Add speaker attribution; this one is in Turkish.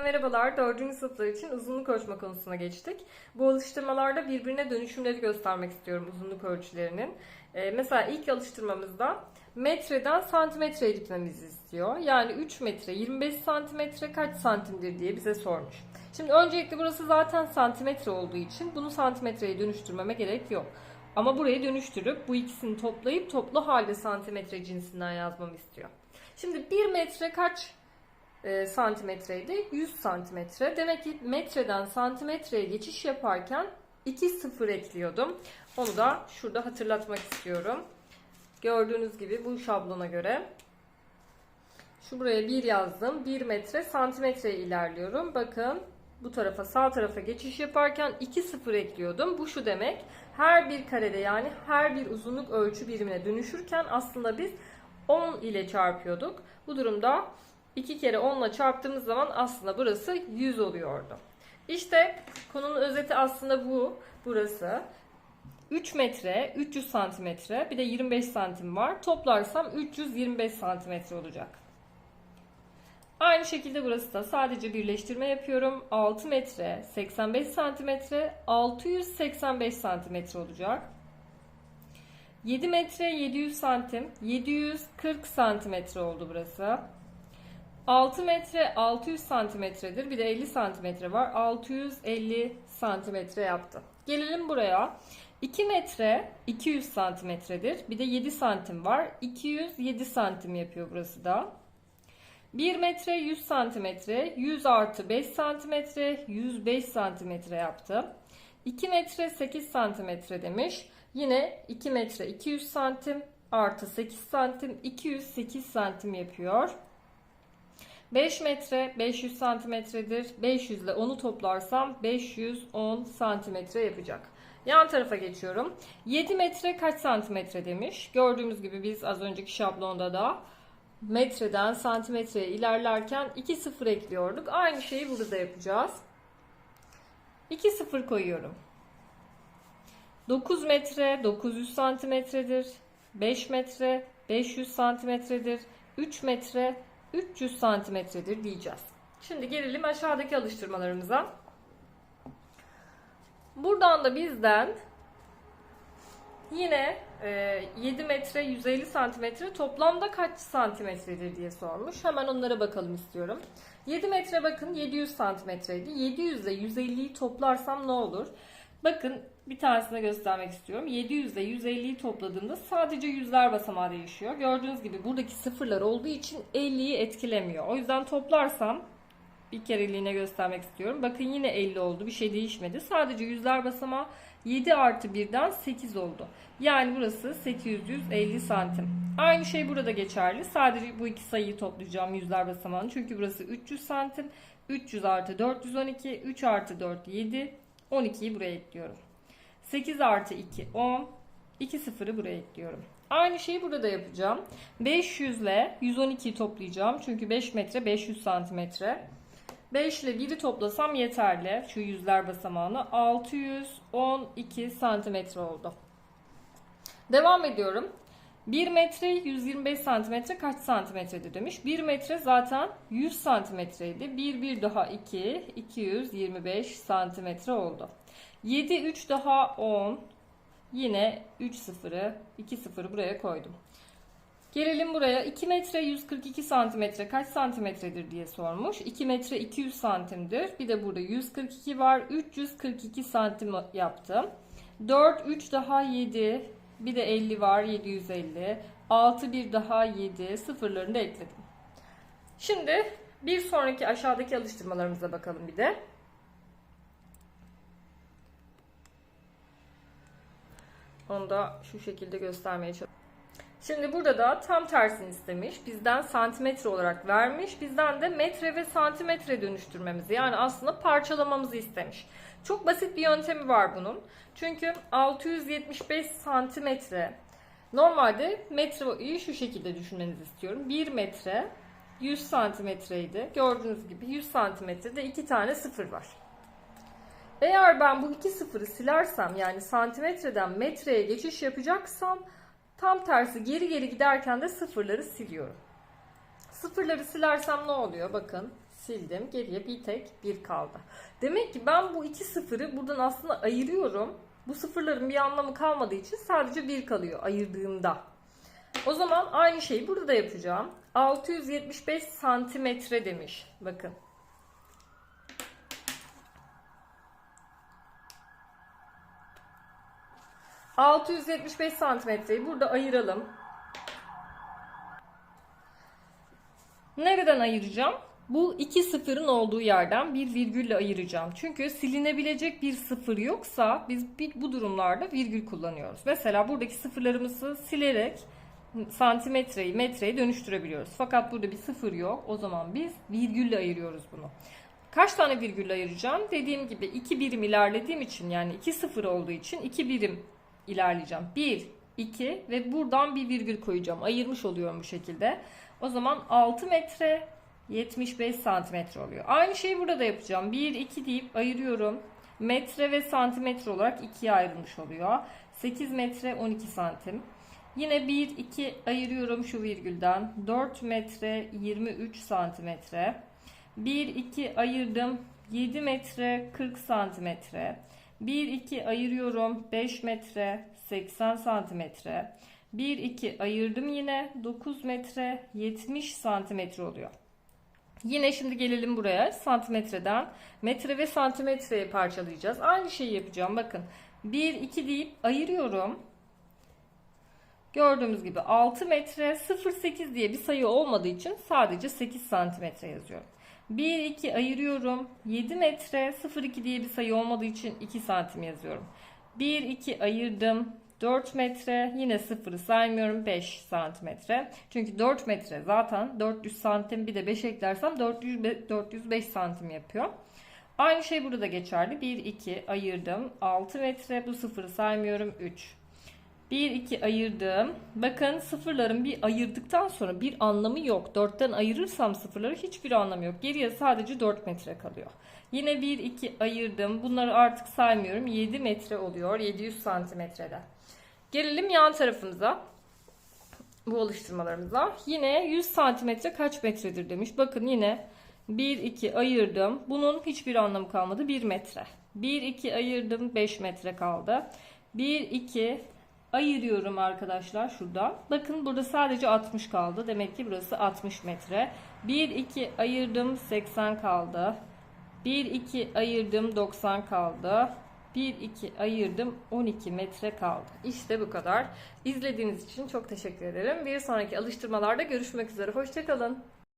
Speaker 1: Herkese merhabalar. Dördüncü sınıflar için uzunluk ölçme konusuna geçtik. Bu alıştırmalarda birbirine dönüşümleri göstermek istiyorum uzunluk ölçülerinin. Ee, mesela ilk alıştırmamızda metreden santimetreye gitmemizi istiyor. Yani 3 metre 25 santimetre kaç santimdir diye bize sormuş. Şimdi öncelikle burası zaten santimetre olduğu için bunu santimetreye dönüştürmeme gerek yok. Ama buraya dönüştürüp bu ikisini toplayıp toplu halde santimetre cinsinden yazmamı istiyor. Şimdi 1 metre kaç e, santimetreydi? 100 santimetre. Demek ki metreden santimetreye geçiş yaparken 2 sıfır ekliyordum. Onu da şurada hatırlatmak istiyorum. Gördüğünüz gibi bu şablona göre şu buraya 1 yazdım. 1 metre santimetreye ilerliyorum. Bakın bu tarafa sağ tarafa geçiş yaparken 2 sıfır ekliyordum. Bu şu demek. Her bir karede yani her bir uzunluk ölçü birimine dönüşürken aslında biz 10 ile çarpıyorduk. Bu durumda 2 kere 10 ile çarptığımız zaman aslında burası 100 oluyordu. İşte konunun özeti aslında bu. Burası 3 metre, 300 santimetre, bir de 25 santim var. Toplarsam 325 santimetre olacak. Aynı şekilde burası da sadece birleştirme yapıyorum. 6 metre, 85 santimetre, 685 santimetre olacak. 7 metre 700 santim, 740 santimetre oldu burası. 6 metre 600 santimetredir. Bir de 50 santimetre var. 650 santimetre yaptı. Gelelim buraya. 2 metre 200 santimetredir. Bir de 7 santim var. 207 santim yapıyor burası da. 1 metre 100 santimetre. 100 artı 5 santimetre. 105 santimetre yaptı. 2 metre 8 santimetre demiş. Yine 2 metre 200 santim artı 8 santim 208 santim yapıyor. 5 metre 500 santimetredir. 500 ile 10'u toplarsam 510 santimetre yapacak. Yan tarafa geçiyorum. 7 metre kaç santimetre demiş. Gördüğümüz gibi biz az önceki şablonda da metreden santimetreye ilerlerken 2 sıfır ekliyorduk. Aynı şeyi burada yapacağız. 2 sıfır koyuyorum. 9 metre 900 santimetredir. 5 metre 500 santimetredir. 3 metre 300 santimetredir diyeceğiz. Şimdi gelelim aşağıdaki alıştırmalarımıza. Buradan da bizden yine 7 metre 150 santimetre toplamda kaç santimetredir diye sormuş. Hemen onlara bakalım istiyorum. 7 metre bakın 700 santimetreydi. 700 ile 150'yi toplarsam ne olur? Bakın bir tanesini göstermek istiyorum. 700 ile 150'yi topladığımda sadece yüzler basamağı değişiyor. Gördüğünüz gibi buradaki sıfırlar olduğu için 50'yi etkilemiyor. O yüzden toplarsam bir kereliğine göstermek istiyorum. Bakın yine 50 oldu. Bir şey değişmedi. Sadece yüzler basamağı 7 artı 1'den 8 oldu. Yani burası 850 santim. Aynı şey burada geçerli. Sadece bu iki sayıyı toplayacağım yüzler basamağını. Çünkü burası 300 santim. 300 artı 412. 3 artı 4 7. 12'yi buraya ekliyorum. 8 artı 2 10. 2 sıfırı buraya ekliyorum. Aynı şeyi burada da yapacağım. 500 ile 112'yi toplayacağım. Çünkü 5 metre 500 santimetre. 5 ile 1'i toplasam yeterli. Şu yüzler basamağını 612 santimetre oldu. Devam ediyorum. 1 metre 125 santimetre kaç santimetredir demiş. 1 metre zaten 100 santimetreydi. 1 1 daha 2 225 santimetre oldu. 7 3 daha 10 yine 3 sıfırı 2 sıfırı buraya koydum. Gelelim buraya 2 metre 142 santimetre kaç santimetredir diye sormuş. 2 metre 200 santimdir. Bir de burada 142 var. 342 santim yaptım. 4 3 daha 7 bir de 50 var 750. 6 bir daha 7 sıfırlarını da ekledim. Şimdi bir sonraki aşağıdaki alıştırmalarımıza bakalım bir de. Onu da şu şekilde göstermeye çalışıyorum. Şimdi burada da tam tersini istemiş. Bizden santimetre olarak vermiş. Bizden de metre ve santimetre dönüştürmemizi yani aslında parçalamamızı istemiş. Çok basit bir yöntemi var bunun. Çünkü 675 santimetre normalde metreyi şu şekilde düşünmenizi istiyorum. 1 metre 100 santimetreydi. Gördüğünüz gibi 100 santimetrede iki tane sıfır var. Eğer ben bu iki sıfırı silersem yani santimetreden metreye geçiş yapacaksam tam tersi geri geri giderken de sıfırları siliyorum. Sıfırları silersem ne oluyor? Bakın sildim. Geriye bir tek bir kaldı. Demek ki ben bu iki sıfırı buradan aslında ayırıyorum. Bu sıfırların bir anlamı kalmadığı için sadece bir kalıyor ayırdığımda. O zaman aynı şeyi burada da yapacağım. 675 santimetre demiş. Bakın. ...675 santimetreyi burada ayıralım. Nereden ayıracağım? Bu iki sıfırın olduğu yerden bir virgülle ayıracağım. Çünkü silinebilecek bir sıfır yoksa biz bu durumlarda virgül kullanıyoruz. Mesela buradaki sıfırlarımızı silerek santimetreyi metreye dönüştürebiliyoruz. Fakat burada bir sıfır yok. O zaman biz virgülle ayırıyoruz bunu. Kaç tane virgülle ayıracağım? Dediğim gibi iki birim ilerlediğim için yani iki sıfır olduğu için iki birim ilerleyeceğim. 1, 2 ve buradan bir virgül koyacağım. Ayırmış oluyorum bu şekilde. O zaman 6 metre 75 santimetre oluyor. Aynı şeyi burada da yapacağım. 1, 2 deyip ayırıyorum. Metre ve santimetre olarak ikiye ayrılmış oluyor. 8 metre 12 santim. Yine 1, 2 ayırıyorum şu virgülden. 4 metre 23 santimetre. 1, 2 ayırdım. 7 metre 40 santimetre. 1, 2 ayırıyorum. 5 metre 80 santimetre. 1, 2 ayırdım yine. 9 metre 70 santimetre oluyor. Yine şimdi gelelim buraya santimetreden metre ve santimetreye parçalayacağız. Aynı şeyi yapacağım. Bakın 1 2 deyip ayırıyorum. Gördüğümüz gibi 6 metre 0.8 diye bir sayı olmadığı için sadece 8 santimetre yazıyorum. 1 2 ayırıyorum. 7 metre 0.2 diye bir sayı olmadığı için 2 santim yazıyorum. 1 2 ayırdım. 4 metre yine sıfırı saymıyorum 5 santimetre. Çünkü 4 metre zaten 400 santim bir de 5 eklersem 400, 405 santim yapıyor. Aynı şey burada da geçerli. 1 2 ayırdım. 6 metre bu sıfırı saymıyorum 3. 1 2 ayırdım. Bakın sıfırların bir ayırdıktan sonra bir anlamı yok. 4'ten ayırırsam sıfırları hiçbir anlamı yok. Geriye sadece 4 metre kalıyor. Yine 1 2 ayırdım. Bunları artık saymıyorum. 7 metre oluyor. 700 santimetrede. Gelelim yan tarafımıza. Bu oluşturmalarımıza. Yine 100 santimetre kaç metredir demiş. Bakın yine 1 2 ayırdım. Bunun hiçbir anlamı kalmadı. 1 metre. 1 2 ayırdım. 5 metre kaldı. 1 2 ayırıyorum arkadaşlar şurada. Bakın burada sadece 60 kaldı. Demek ki burası 60 metre. 1 2 ayırdım 80 kaldı. 1 2 ayırdım 90 kaldı. 1 2 ayırdım 12 metre kaldı. İşte bu kadar. İzlediğiniz için çok teşekkür ederim. Bir sonraki alıştırmalarda görüşmek üzere. Hoşçakalın.